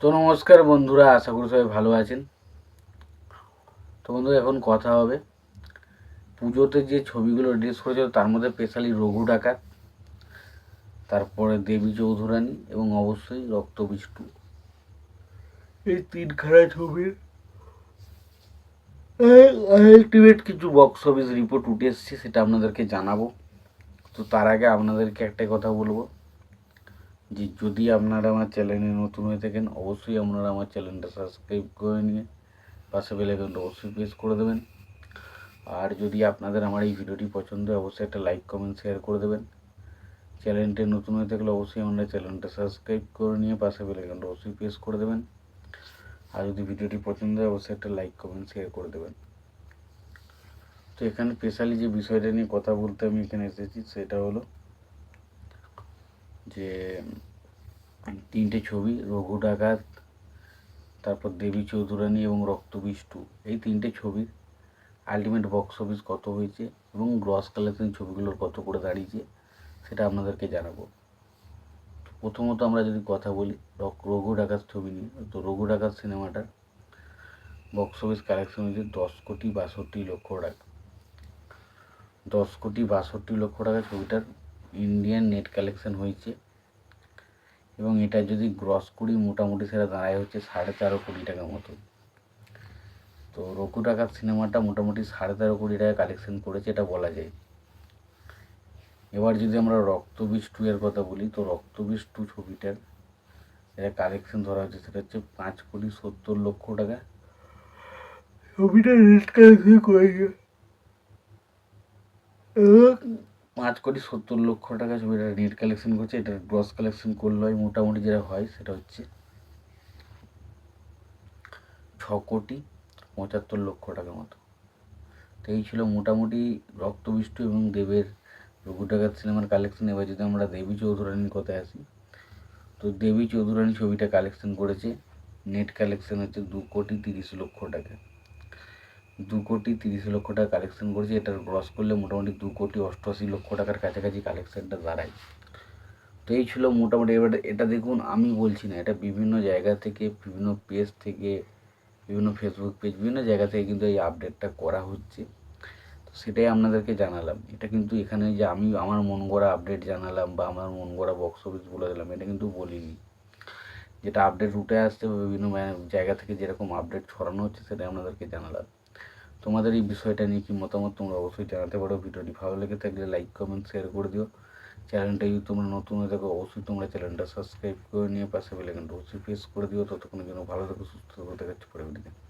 তো নমস্কার বন্ধুরা, আশা করি সবাই ভালো আছেন। তো বন্ধু এখন কথা হবে। পুজোতে যে ছবিগুলো রিলিজ করেছিল, তার মধ্যে স্পেশালি রঘু ডাকাত, তারপরে দেবী চৌধুরানী এবং অবশ্যই রক্ত রক্তবিষ্টু। এই তিনখানা ছবির আলটিমেট কিছু বক্স অফিস রিপোর্ট উঠে এসছে, সেটা আপনাদেরকে জানাব। তো তার আগে আপনাদেরকে একটাই কথা বলব। যে যদি আপনারা আমার চ্যানেলে নতুন হয়ে থাকেন, অবশ্যই আপনারা আমার চ্যানেলটা সাবস্ক্রাইব করে নিয়ে পাশে বেলাইকনটা অবশ্যই প্রেস করে দেবেন। আর যদি আপনাদের আমার এই ভিডিওটি পছন্দ হয়, অবশ্যই একটা লাইক, কমেন্ট, শেয়ার করে দেবেন। চ্যানেলটি নতুন হয়ে থাকলে অবশ্যই আপনারা চ্যানেলটা সাবস্ক্রাইব করে নিয়ে পাশে বেলাইকনটা অবশ্যই প্রেস করে দেবেন। আর যদি ভিডিওটি পছন্দ হয়, অবশ্যই একটা লাইক, কমেন্ট, শেয়ার করে দেবেন। তো এখানে স্পেশালি যে বিষয়টা নিয়ে কথা বলতে আমি এখানে এসেছি, সেটা হলো যে তিনটে ছবি, রঘু ডাকাত, তারপর দেবী চৌধুরানী এবং রক্তবিষ্টু। এই তিনটে ছবির আলটিমেট বক্স অফিস কত হয়েছে এবং গ্রস কালেকশন ছবিগুলোর কত করে দাঁড়িয়েছে, সেটা আপনাদেরকে জানাব। প্রথমত আমরা যদি কথা বলি রঘু ডাকাত ছবি নিয়ে। তো রঘু ডাকাত সিনেমাটার বক্স অফিস কালেকশন হয়েছে দশ কোটি বাষট্টি লক্ষ টাকা। দশ কোটি বাষট্টি লক্ষ টাকা ছবিটার ইন্ডিয়ান নেট কালেকশন হয়েছে। এবং এটা যদি গ্রস করি, মোটামুটি সেটা দাঁড়ায় হচ্ছে সাড়ে তেরো কোটি টাকা মতো। তো রঘু টাকার সিনেমাটা মোটামুটি সাড়ে তেরো কোটি টাকা কালেকশন করেছে, এটা বলা যায়। এবার যদি আমরা রক্তবীজ টু এর কথা বলি, তো রক্তবীজ টু ছবিটার এটা কালেকশন ধরা হচ্ছে সেটা হচ্ছে পাঁচ কোটি সত্তর লক্ষ টাকা। ছবিটা নেট কালেকশন করেছে। পাঁচ কোটি সত্তর লক্ষ টাকা ছবিটা নেট কালেকশন করছে, এটা গ্রস কালেকশন করলে হয় মোটামুটি যেটা হয় সেটা হচ্ছে ছ কোটি পঁচাত্তর লক্ষ টাকা মতো। তো এই ছিল মোটামুটি রক্তবিষ্টু এবং দেবের রঘু ডাকাত সিনেমার কালেকশন এবার যদি আমরা দেবী চৌধুরানীর কথায় আসি, তো দেবী চৌধুরানী ছবিটা কালেকশন করেছে নেট কালেকশন হচ্ছে দু কোটি তিরিশ লক্ষ টাকা। দু কোটি তিরিশ লক্ষ টাকা কালেকশন করেছে। এটার গ্রস করলে মোটামুটি দু কোটি অষ্টআশি লক্ষ টাকার কাছাকাছি কালেকশনটা দাঁড়ায়। তো এই ছিল মোটামুটি এবার এটা দেখুন, আমি বলছি না, এটা বিভিন্ন জায়গা থেকে, বিভিন্ন পেজ থেকে, বিভিন্ন ফেসবুক পেজ বিভিন্ন জায়গা থেকে কিন্তু এই আপডেটটা করা হচ্ছে। তো সেটাই আপনাদেরকে জানালাম। এটা কিন্তু এখানে যে আমি আমার মন গড়া আপডেট জানালাম বা আমার মন গড়া বক্স অফিস বলে দিলাম, এটা কিন্তু বলিনি। যেটা আপডেট উঠে আসছে বিভিন্ন জায়গা থেকে যেরকম আপডেট ছড়ানো হচ্ছে, সেটাই আপনাদেরকে জানালাম। তোমাদের এই বিষয়টা নিয়ে কি মতামত তোমরা অবশ্যই জানাতে পারো। ভিডিওটি ভালো লেগে থাকলে লাইক কমেন্ট শেয়ার করে দিও। চ্যানেলটা যদি তোমরা নতুন হয়ে থাকো, অবশ্যই তোমরা চ্যানেলটা সাবস্ক্রাইব করে নিয়ে পাশে বেলাইকনটা অবশ্যই প্রেস করে দিও। ততক্ষণের জন্য ভালো থাকো, সুস্থ থাকো দেখাচ্ছি পরে ভিডিওতে